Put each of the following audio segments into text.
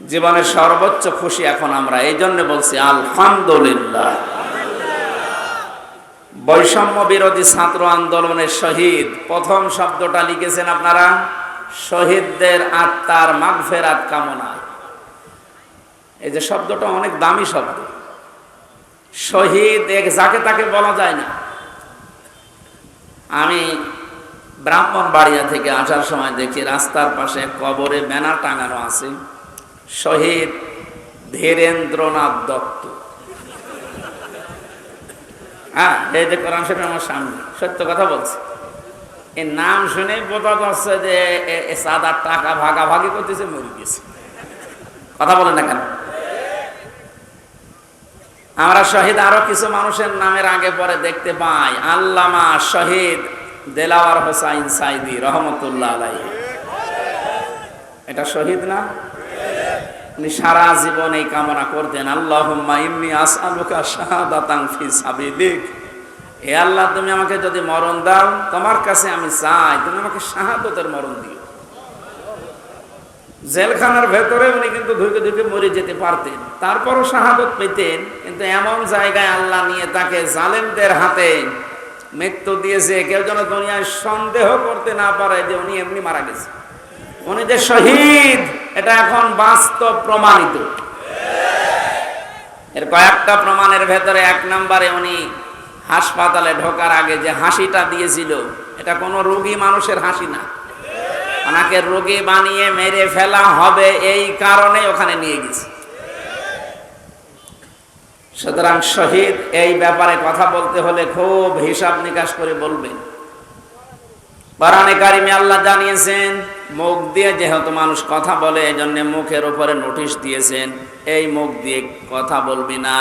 জীবনের সর্বোচ্চ খুশি এখন আমরা। এই জন্য বলছি, আলহামদুলিল্লাহ। বৈষম্য বিরোধী ছাত্র আন্দোলনের শহীদ। প্রথম শব্দটা লিখেছেন আপনারা, শহীদদের আত্মার মাগফেরাত কামনায় এই যে শব্দটা অনেক দামি শব্দ। শহীদ এক যাকে তাকে বলা যায় না। আমি ব্রাহ্মণবাড়িয়া থেকে আসার সময় দেখি, রাস্তার পাশে কবরে ব্যানার টাঙানো আছে। শহীদ ধীরেন্দ্রনাথ দত্ত। হ্যাঁ এই যে কোরআন শরীফ আমার সামনে, সত্য কথা বলছি। এর নাম শুনে বোঝা যাচ্ছে যে সাদার টাকা ভাগাভাগি করতেছে, মরে গেছে। কথা বলে না কেন? আমরা শহীদ আরও কিছু মানুষের নামের আগে পরে দেখতে পাই। আল্লামা শহীদ দেলাওয়ার হোসাইন সাইদি, রহমতুল্লাহ আলাই এটা শহীদ না? উনি সারা জীবন এই কামনা করতেন, আল্লাহুম্মা ইন্নী আসআলুকা শাহাদাতান ফি সাবিলিক। হে আল্লাহ, তুমি আমাকে যদি মরণ দাও, তোমার কাছে আমি চাই, তুমি আমাকে শাহাদতের মরণ দিও। জেলখানার ভেতরে উনি কিন্তু ধুকে ধুকে মরে যেতে পারতেন, তারপরও শাহাদত পেতেন, কিন্তু এমন জায়গায় আল্লাহ নিয়ে তাকে জালেমদের হাতে মৃত্যু দিয়েছে, কেউ যেন দুনিয়ায় সন্দেহ করতে না পারে যে উনি এমনি মারা গেছে। উনি যে শহীদ, এটা এখন বাস্তব প্রমাণিত। এর কয়েকটা প্রমাণের ভেতরে এক নম্বরে উনি হাসপাতালে ঢোকার আগে যে হাসিটা দিয়েছিল, এটা কোনো রোগী মানুষের হাসি না। ওনাকে রোগী বানিয়ে মেরে ফেলা হবে এই কারণে ওখানে নিয়ে গেছে। সুতরাং শহীদ এই ব্যাপারে কথা বলতে হলে খুব হিসাব নিকাশ করে বলবেন। বারানে কারিমে আল্লাহ জানিয়েছেন মুখ দিয়ে যেহেতু মানুষ কথা বলে এই জন্য মুখের উপরে নোটিশ দিয়েছেন, এই মুখ দিয়ে কথা বলবি না।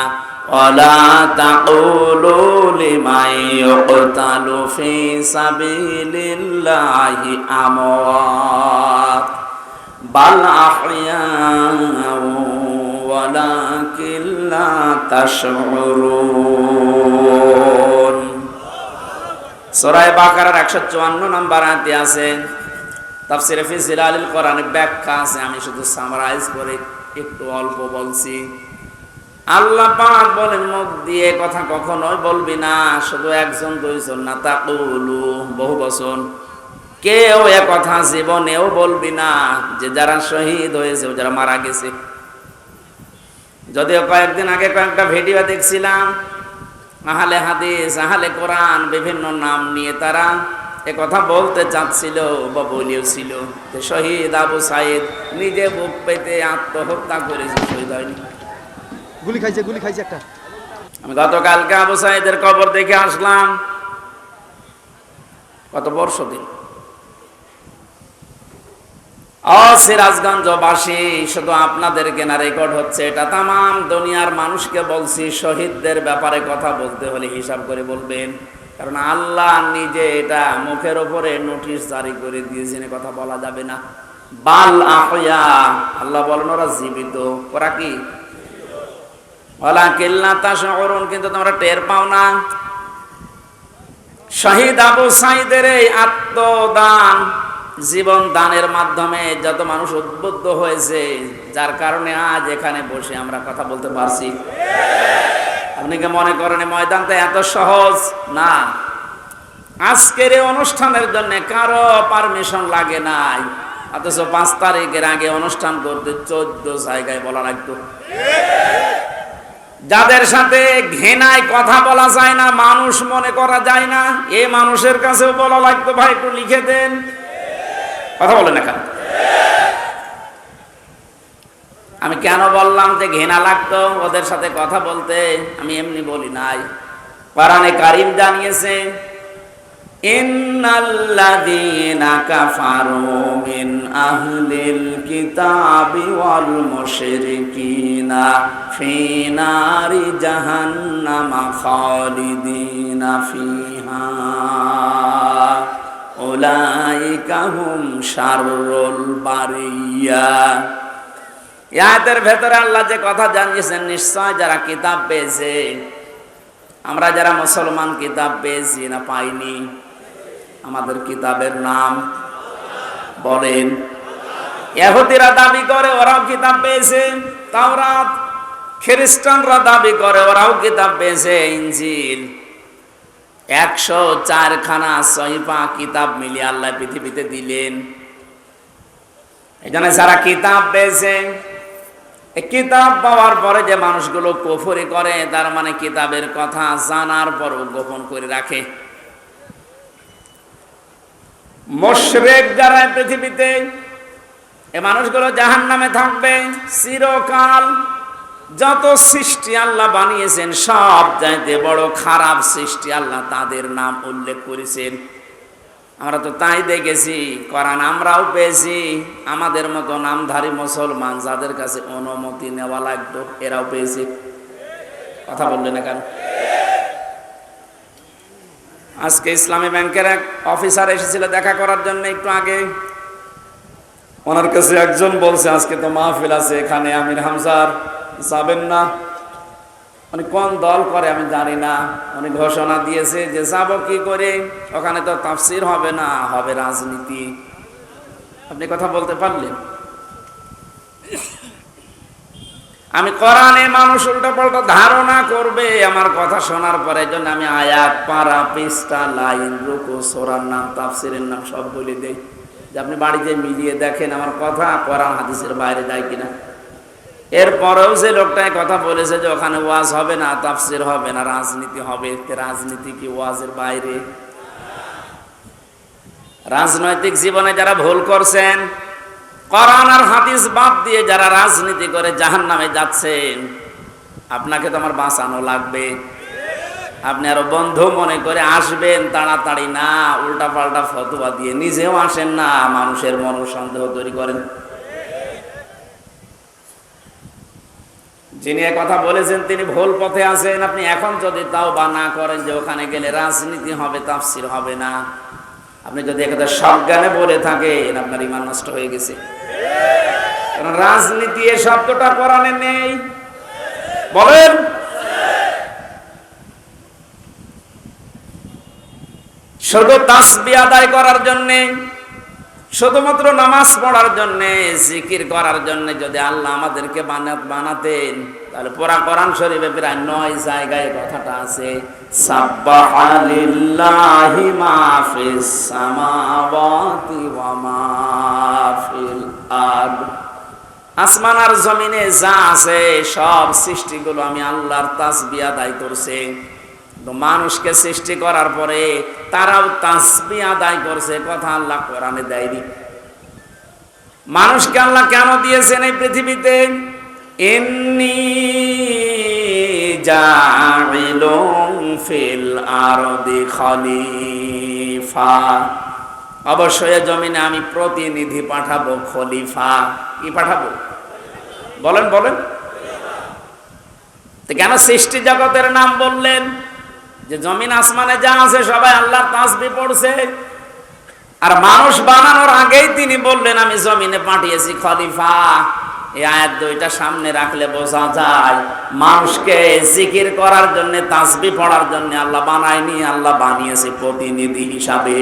ওয়ালা তাকুলু লিমাই ইউকতালু ফি বাল বাকারার একশো চুয়ান্ন নম্বর আয়াতে আছে তাফসিরে ফি জিলালিল কোরআনে ব্যাখ্যা আছে, আমি শুধু সামারাইজ করে একটু অল্প বলছি। আল্লাহ পাক বলেন, মুখ দিয়ে কথা কখনোই বলবি না, শুধু একজন, দুইজন না, তাকুলু, বহু বচন। কেউ এ কথা জীবনেও বলবি না, যে যারা শহীদ হয়েছে, যারা মারা গেছে। যদিও কয়েকদিন আগে কয়েকটা ভিডিও দেখছিলাম, আহলে হাদিস, আহলে কোরআন, বিভিন্ন নাম নিয়ে তারা এ কথা বলতে চাচ্ছিল বা বলিয়েছিল যে শহীদ আবু সাইদ নিজে বুক পেতে আত্মহত্যা করেছে শহীদ হয়নি। গুলি খাইছে গুলি খাইছে একটা। আমি গতকালকে আবু সাইদের কবর দেখে আসলাম। কত বর্ষ দিন। সিরাজগঞ্জবাসী শুধু আপনাদেরকে না রেকর্ড হচ্ছে এটা। তাম দুনিয়ার মানুষকে বলছি শহীদদের ব্যাপারে কথা বলতে হলে হিসাব করে বলবেন। কারণ আল্লাহ নিজে এটা মুখের ওপরে নোটিশ জারি করে দিয়েছেন কথা বলা যাবে না। বাল আহয়া, আল্লাহ বলেন ওরা জীবিত। ওরা কি? কিল্লা তা কিন্তু তোমরা টের পাও না। শহীদ আবু সাইদের এই আত্মদান, জীবন দানের মাধ্যমে যত মানুষ উদ্বুদ্ধ হয়েছে, যার কারণে আজ এখানে বসে আমরা কথা বলতে পারছি। আপনি কি মনে করেন ময়দানটা এত সহজ? না। আজকের অনুষ্ঠানের জন্য কারও পারমিশন লাগে নাই। অথচ পাঁচ তারিখের আগে অনুষ্ঠান করতে চোদ্দ জায়গায় বলা লাগতো। যাদের সাথে ঘেনায় কথা বলা যায় না, মানুষ মনে করা যায় না, এ মানুষের কাছেও বলা লাগতো, ভাই, একটু লিখে দেন। কথা বলেন না কেন আমি কেন বললাম যে ঘেনা লাগতো? ওদের সাথে কথা বলতে আমি এমনি বলি নাই। কোরআনে কারিম জানিয়েছে, ইন্নাল্লাযীনা কাফারু মিন আহলিল কিতাবি ওয়াল মুশরিকিনা ফি নারি জাহান্নামা খালিদিনা ফিহা। উলাইকা হুম শাররুল বারিয়া। ইয়াদের ভেতরে আল্লাহ যে কথা জানিয়েছেন, নিশ্চয় যারা কিতাব পেয়েছে, আমরা যারা মুসলমান কিতাব পেয়েছি না পাইনি, আমাদের কিতাবের নাম বলেন। ইহুদিরা দাবি করে, ওরাও কিতাব পেয়েছে, তাওরাত, খ্রিস্টানরা দাবি করে, ওরাও কিতাব পেয়েছে, ইনজিল। একশো চারখানা সহিফা কিতাব মিলিয়ে আল্লাহ পৃথিবীতে দিলেন। এই জন্য যারা কিতাব পেয়েছে কিতাব পাওয়ার পরে যে মানুষগুলো কুফরি করে, তার মানে কিতাবের কথা জানার পরও গোপন করে রাখে। মোশরেক যারা পৃথিবীতে, এ মানুষগুলো জাহান নামে থাকবে, চিরকাল যত সৃষ্টি আল্লাহ বানিয়েছেন, সব চাইতে বড় খারাপ সৃষ্টি আল্লাহ তাদের নাম উল্লেখ করেছেন। আমরা তো তাই দেখেছি, কোরআন আমরাও পেয়েছি। আমাদের মতো নামধারী মুসলমান যাদের কাছে অনুমতি নেওয়া লাগতো, এরাও পেয়েছি। কথা বললেন না কেন? আজকে ইসলামী ব্যাংকের এক অফিসার এসেছিল দেখা করার জন্য একটু আগে। ওনার কাছে একজন বলছে, আজকে তো মাহফিল আছে, এখানে আমির হামসার যাবেন না। উনি কোন দল করে আমি জানি না। উনি ঘোষণা দিয়েছে যে যাব কি করে? ওখানে তো তাফসির হবে না, হবে রাজনীতি। আপনি কথা বলতে পারলেন? আমি কোরআনে মানুষ উল্টো পাল্টা ধারণা করবে আমার কথা শোনার পরে জন্য আমি আয়াত, পারা, পৃষ্ঠা, লাইন, রুকু, সোরার নাম, তাফসিরের নাম সব বলে দেই। যে আপনি বাড়িতে মিলিয়ে দেখেন আমার কথা কোরআন, হাদিসের বাইরে যায় কিনা। এরপরেও যে লোকটাই কথা বলেছে যে ওখানে ওয়াজ হবে না, তাফসির হবে না, রাজনীতি হবে রাজনীতি কি ওয়াজের বাইরে? রাজনৈতিক জীবনে যারা ভুল করছেন করান আর হাদিস বাদ দিয়ে যারা রাজনীতি করে জাহান নামে যাচ্ছেন, আপনাকে তো আমার বাঁচানো লাগবে। আপনি আরও বন্ধু মনে করে আসবেন, তাড়াতাড়ি না উল্টা পাল্টা ফতোয়া দিয়ে নিজেও আসেন না, মানুষের মন সন্দেহ তৈরি করেন। যিনি কথা বলেছেন, তিনি ভুল পথে আছেন। আপনি এখন যদি তাও বা না করেন যে ওখানে গেলে রাজনীতি হবে, তাফসির হবে না। আপনি যদি একথা সজ্ঞানে বলে থাকেন, আপনার ইমান নষ্ট হয়ে গেছে। রাজনীতি এ শব্দটা কোরআনে নেই। বলেন। শুধু তাসবি আদায় করার জন্যে শুধুমাত্র নামাজ পড়ার জন্যে, জিকির করার জন্য যদি আল্লাহ আমাদেরকে বানা- বানাতেন, তাহলে পুরা কোরআন শরীফে প্রায় নয় জায়গায় কথাটা আছে আসমান আর জমিনে যা আছে, সব সৃষ্টিগুলো আমি আল্লাহর তাসবি আদায় করছে। তো মানুষকে সৃষ্টি করার পরে তারাও তাসবি আদায় করছে, কথা আল্লাহ কোরআনে দেয়নি। মানুষকে আল্লাহ কেন দিয়েছেন এই পৃথিবীতে? এমনি ফিল আরদি খলিফা। অবশ্যই জমিনে আমি প্রতিনিধি পাঠাবো খলিফা। কি পাঠাবো? বলেন বলেন। কেন সৃষ্টি জগতের নাম বললেন? যে জমিন আসমানে যা আছে সবাই আল্লাহর তাসবি পড়ছে। আর মানুষ বানানোর আগেই তিনি বললেন, আমি জমিনে পাঠিয়েছি খলিফা। এই আয়াত দুইটা সামনে রাখলে বোঝা যায়, মানুষকে জিকির করার জন্য, তাসবি পড়ার জন্য আল্লাহ বানায়নি, আল্লাহ বানিয়েছে প্রতিনিধি হিসাবে।